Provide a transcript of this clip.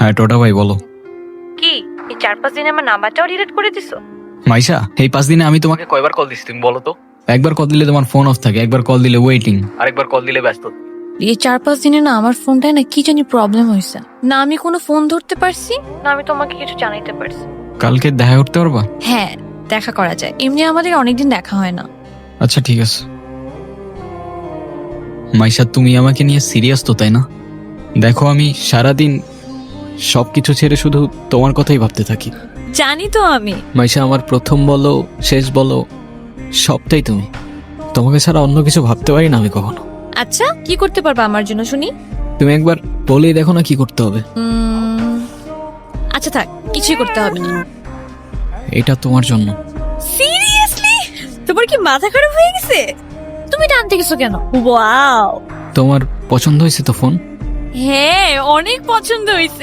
হ্যাঁ টোটা ভাই বলো। কি? এই চার পাঁচ দিনে আমার নাম্বারটাও ডিলিট করে দিছো? মাইশা এই পাঁচ দিনে আমি তোমাকে কয়বার কল দিছি তুমি বলো তো? একবার কল দিলে তোমার ফোন অফ থাকে একবার কল দিলে ওয়েটিং আরেকবার কল দিলে ব্যস্ত। এই চার পাঁচ দিনে না আমার ফোনটায় না কি জানি প্রবলেম হয়েছে না আমি কোনো ফোন ধরতে পারছি না আমি তোমাকে কিছু জানাইতে পারছি। কালকে দেখা করতে পারবা? হ্যাঁ দেখা করা যায়। এমনি আমাদের অনেকদিন দেখা হয় না। আচ্ছা ঠিক আছে। মাইশা তুমি আমাকে নিয়ে সিরিয়াস তো তাই না? দেখো আমি সারাদিন সবকিছু ছেড়ে শুধু তোমার কথাই ভাবতে থাকি। জানি তো আমি। মাইশা আমার প্রথম বলো শেষ বলো সবটাই তুমি। তোমাকে ছাড়া অন্য কিছু ভাবতে পারি না আমি কখনো। আচ্ছা কি করতে পারবা আমার জন্য শুনি? তুমি একবার বলেই দেখো না কি করতে হবে। উম, আচ্ছা থাক কিছুই করতে হবে না। এটা তোমার জন্য। সিরিয়াসলি? তোমার কি মাথা খারাপ হয়ে গেছে? তুমি টানতে গেছো কেন? ওয়াও! তোমার পছন্দ হয়েছে তো ফোন? হ্যাঁ অনেক পছন্দ হয়েছে।